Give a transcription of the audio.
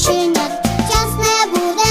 оченят, час не буде.